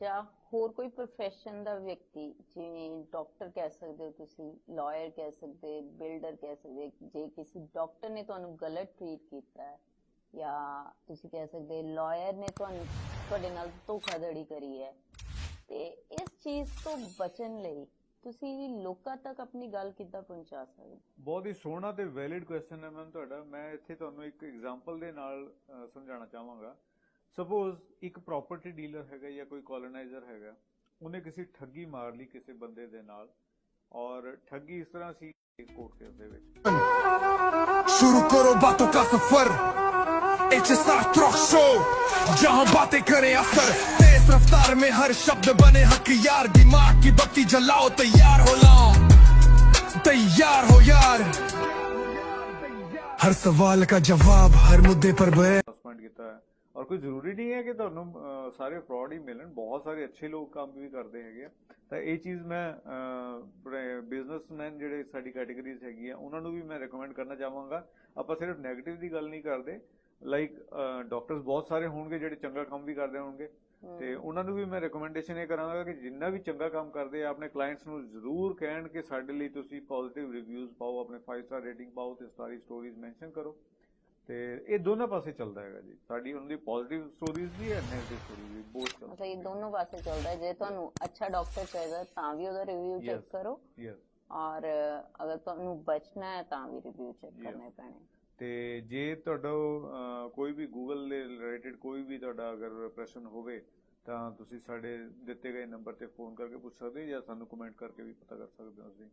ਜਾਂ ਹੋਰ ਕੋਈ profession ਦਾ ਵਿਅਕਤੀ, ਜਿਵੇਂ ਡਾਕਟਰ ਕਹਿ ਸਕਦੇ ਹੋ ਤੁਸੀਂ ਲਾਇਰ ਕਹਿ ਸਕਦੇ ਬਿਲਡਰ ਕਹਿ ਸਕਦੇ, ਜੇ ਕਿਸੇ ਡਾਕਟਰ ਨੇ ਤੁਹਾਨੂੰ ਗਲਤ ਟ੍ਰੀਟ ਕੀਤਾ ਹੈ, ਜਾਂ ਤੁਸੀਂ ਕਹਿ ਸਕਦੇ ਲਾਇਰ ਨੇ ਤੁਹਾਨੂੰ ਤੁਹਾਡੇ ਨਾਲ ਧੋਖਾਧੜੀ ਕਰੀ ਹੈ, ਤੇ ਇਸ ਚੀਜ਼ ਤੋਂ ਬਚਣ ਲਈ ਤੁਸੀਂ ਲੋਕਾਂ ਤੱਕ ਆਪਣੀ ਗੱਲ ਕਿੱਦਾਂ ਪਹੁੰਚਾ ਸਕਦੇ ਬਹੁਤ ਹੀ ਸੋਹਣਾ ਤੇ ਵੈਲਿਡ ਕੁਐਸਚਨ ਹੈ ਮੈਮ ਤੁਹਾਡਾ। ਮੈਂ ਇੱਥੇ ਤੁਹਾਨੂੰ ਇੱਕ ਐਗਜ਼ਾਮਪਲ ਦੇ ਨਾਲ ਸਮਝਾਉਣਾ ਚਾਹਾਂਗਾ। ਸਪੋਜ਼ ਇੱਕ ਪ੍ਰਾਪਰਟੀ ਡੀਲਰ ਹੈਗਾ ਜਾਂ ਕੋਈ ਕਲੋਨਾਈਜ਼ਰ ਹੈਗਾ ਉਹਨੇ ਕਿਸੇ ਠੱਗੀ ਮਾਰ ਲਈ ਕਿਸੇ ਬੰਦੇ ਦੇ ਨਾਲ ਔਰ ਠੱਗੀ ਇਸ ਤਰ੍ਹਾਂ ਸੀ ਕੋਰਟ ਕੇਸ ਦੇ ਵਿੱਚ शुरू करो बातों का सफर H S R talk show जहां बातें करें असर तेज रफ्तार में हर शब्द बने हथियार दिमाग की बत्ती जलाओ तैयार हो लाओ तैयार हो यार हर सवाल का जवाब हर मुद्दे पर बयान ਸਸਪੈਂਡ ਕੀਤਾ ਹੈ ਔਰ ਕੋਈ ਜ਼ਰੂਰੀ ਨਹੀਂ ਹੈ ਕਿ ਤੁਹਾਨੂੰ ਸਾਰੇ ਫਰਾਡ ਹੀ ਮਿਲਣ। ਬਹੁਤ ਸਾਰੇ ਅੱਛੇ ਲੋਕ ਕੰਮ ਵੀ ਕਰਦੇ ਹੈਗੇ ਆ। ਤਾਂ ਇਹ ਚੀਜ਼ ਮੈਂ ਬਿਜ਼ਨਸਮੈਨ ਜਿਹੜੇ ਸਾਡੀ ਕੈਟਾਗਰੀਜ਼ ਹੈਗੀ ਆ ਉਹਨਾਂ ਨੂੰ ਵੀ ਮੈਂ ਰეკਮੈਂਡ ਕਰਨਾ ਚਾਹਾਂਗਾ। ਆਪਾਂ ਸਿਰਫ 네ਗੇਟਿਵ ਦੀ ਗੱਲ ਨਹੀਂ ਕਰਦੇ। ਲਾਈਕ ਡਾਕਟਰਸ ਬਹੁਤ ਸਾਰੇ ਹੋਣਗੇ ਜਿਹੜੇ ਚੰਗਾ ਕੰਮ ਵੀ ਕਰਦੇ ਹੋਣਗੇ। ਤੇ ਉਹਨਾਂ ਨੂੰ ਵੀ ਮੈਂ ਰეკਮੈਂਡੇਸ਼ਨ ਇਹ ਕਰਾਂਗਾ ਕਿ ਜਿੰਨਾ ਵੀ ਚੰਗਾ ਕੰਮ ਕਰਦੇ ਆ ਆਪਣੇ ਕਲਾਇੰਟਸ ਨੂੰ ਜ਼ਰੂਰ ਕਹਿਣ ਕਿ ਸਾਡੇ ਲਈ ਤੁਸੀਂ ਪੋਜ਼ਿਟਿਵ ਰਿਵਿਊਜ਼ ਪਾਓ ਆਪਣੇ 5 ਸਟਾਰ ਰੇਟਿੰਗ ਪਾਓ ਤੇ ਸਾਰੀ ਸਟੋਰੀਜ਼ ਮੈਂਸ਼ਨ ਕਰੋ। ਤੇ ਇਹ ਦੋਨਾਂ ਪਾਸੇ ਚੱਲਦਾ ਹੈਗਾ ਜੀ। ਸਾਡੀ ਉਹਨਾਂ ਦੀ ਪੋਜ਼ਿਟਿਵ ਸਟੋਰੀਜ਼ ਵੀ ਹੈ ਨੈਗੇਟਿਵ ਸਟੋਰੀਜ਼ ਵੀ ਬਹੁਤ ਚੱਲਦਾ ਮਤਲਬ ਇਹ ਦੋਨੋਂ ਪਾਸੇ ਚੱਲਦਾ ਹੈ। ਜੇ ਤੁਹਾਨੂੰ ਅੱਛਾ ਡਾਕਟਰ ਚਾਹੀਦਾ ਤਾਂ ਵੀ ਉਹਦਾ ਰਿਵਿਊ ਚੈੱਕ. ਕਰੋ। ਯੈਸ ਔਰ ਅਗਰ ਤੁਹਾਨੂੰ ਬਚਣਾ ਹੈ ਤਾਂ ਵੀ ਰਿਵਿਊ ਚੈੱਕ. ਕਰਨੇ ਪੈਣੇ। ਤੇ ਜੇ ਤੁਹਾਡਾ ਕੋਈ ਵੀ ਗੂਗਲ ਦੇ ਰਿਲੇਟਡ ਕੋਈ ਵੀ ਤੁਹਾਡਾ ਅਗਰ ਪ੍ਰਸ਼ਨ ਹੋਵੇ ਤਾਂ ਤੁਸੀਂ ਸਾਡੇ ਦਿੱਤੇ ਗਏ ਨੰਬਰ ਤੇ ਫੋਨ ਕਰਕੇ ਪੁੱਛ ਸਕਦੇ ਹੋ ਜਾਂ ਸਾਨੂੰ ਕਮੈਂਟ ਕਰਕੇ ਵੀ ਪਤਾ ਕਰ ਸਕਦੇ ਹੋ ਤੁਸੀਂ।